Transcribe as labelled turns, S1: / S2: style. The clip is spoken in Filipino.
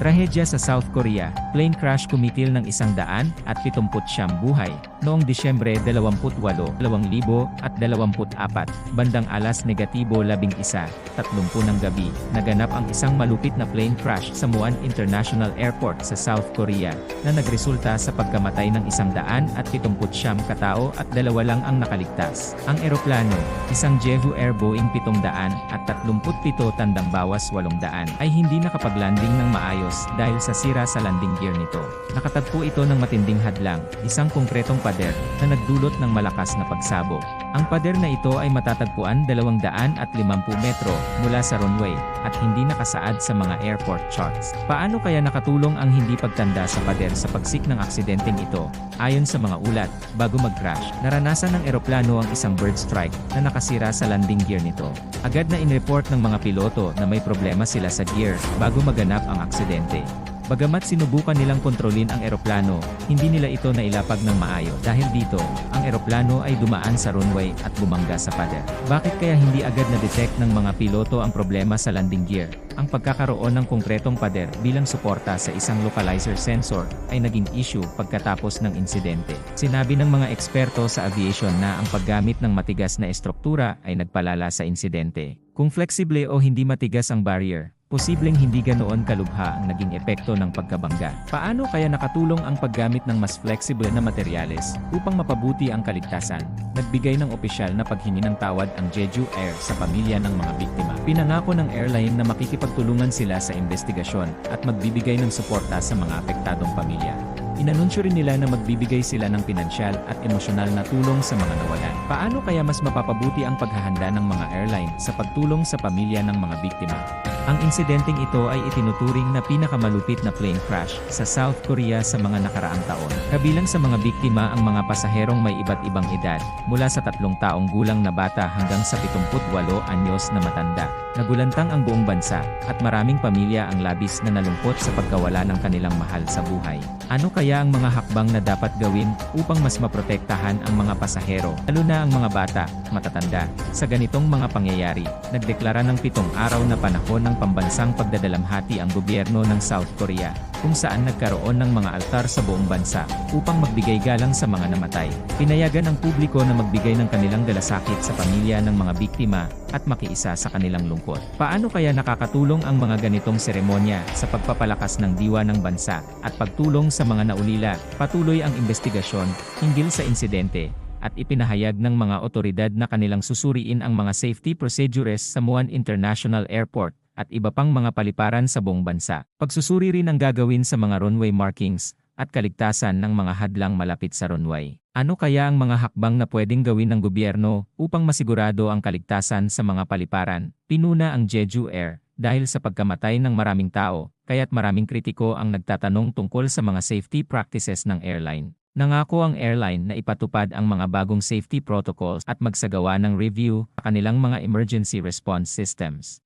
S1: Trahedya sa South Korea, plane crash kumitil ng isang daan at 70 buhay. Noong Disyembre 28, 2024, bandang alas negatibo 11, 30 ng gabi, naganap ang isang malupit na plane crash sa Muan International Airport sa South Korea, na nagresulta sa pagkamatay ng isang daan at 70 katao at dalawa lang ang nakaligtas. Ang eroplano, isang Jehu Air Boeing 700 at 37 tandang bawas 800 ay hindi nakapaglanding ng maayos dahil sa sira sa landing gear nito. Nakatagpo ito ng matinding hadlang, isang konkretong pader na nagdulot ng malakas na pagsabog. Ang pader na ito ay matatagpuan 250 metro mula sa runway at hindi nakasaad sa mga airport charts. Paano kaya nakatulong ang hindi pagtanda sa pader sa pagsik ng aksidenteng ito? Ayon sa mga ulat, bago mag-crash, naranasan ng eroplano ang isang bird strike na nakasira sa landing gear nito. Agad na inreport ng mga piloto na may problema sila sa gear bago maganap ang aksidente. Bagamat sinubukan nilang kontrolin ang eroplano, hindi nila ito nailapag ng maayo dahil dito, ang eroplano ay dumaan sa runway at bumangga sa pader. Bakit kaya hindi agad na-detect ng mga piloto ang problema sa landing gear? Ang pagkakaroon ng konkretong pader bilang suporta sa isang localizer sensor ay naging issue pagkatapos ng insidente. Sinabi ng mga eksperto sa aviation na ang paggamit ng matigas na estruktura ay nagpalala sa insidente. Kung flexible o hindi matigas ang barrier, posibleng hindi ganoon kalubha ang naging epekto ng pagkabangga. Paano kaya nakatulong ang paggamit ng mas flexible na materyales upang mapabuti ang kaligtasan? Nagbigay ng opisyal na paghingi ng tawad ang Jeju Air sa pamilya ng mga biktima. Pinangako ng airline na makikipagtulungan sila sa investigasyon at magbibigay ng suporta sa mga apektadong pamilya. Inanunsyo rin nila na magbibigay sila ng pinansyal at emosyonal na tulong sa mga nawalan. Paano kaya mas mapapabuti ang paghahanda ng mga airline sa pagtulong sa pamilya ng mga biktima? Ang insidenteng ito ay itinuturing na pinakamalupit na plane crash sa South Korea sa mga nakaraang taon. Kabilang sa mga biktima ang mga pasaherong may iba't ibang edad, mula sa tatlong taong gulang na bata hanggang sa 78 anyos na matanda. Nagulantang ang buong bansa, at maraming pamilya ang labis na nalungkot sa pagkawala ng kanilang mahal sa buhay. Ano kaya ang mga hakbang na dapat gawin upang mas maprotektahan ang mga pasahero, lalo na ang mga bata, matatanda, sa ganitong mga pangyayari? Nagdeklara ng pitong araw na panahon ng pambansang pagdadalamhati ang gobyerno ng South Korea, kung saan nagkaroon ng mga altar sa buong bansa, upang magbigay galang sa mga namatay. Pinayagan ang publiko na magbigay ng kanilang galasakit sa pamilya ng mga biktima, at makiisa sa kanilang lungkot. Paano kaya nakakatulong ang mga ganitong seremonya sa pagpapalakas ng diwa ng bansa at pagtulong sa mga naulila? Patuloy ang investigasyon hinggil sa insidente at ipinahayag ng mga otoridad na kanilang susuriin ang mga safety procedures sa Muan International Airport at iba pang mga paliparan sa buong bansa. Pagsusuri rin ang gagawin sa mga runway markings at kaligtasan ng mga hadlang malapit sa runway. Ano kaya ang mga hakbang na pwedeng gawin ng gobyerno upang masigurado ang kaligtasan sa mga paliparan? Pinuna ang Jeju Air dahil sa pagkamatay ng maraming tao, kaya't maraming kritiko ang nagtatanong tungkol sa mga safety practices ng airline. Nangako ang airline na ipatupad ang mga bagong safety protocols at magsagawa ng review sa kanilang mga emergency response systems.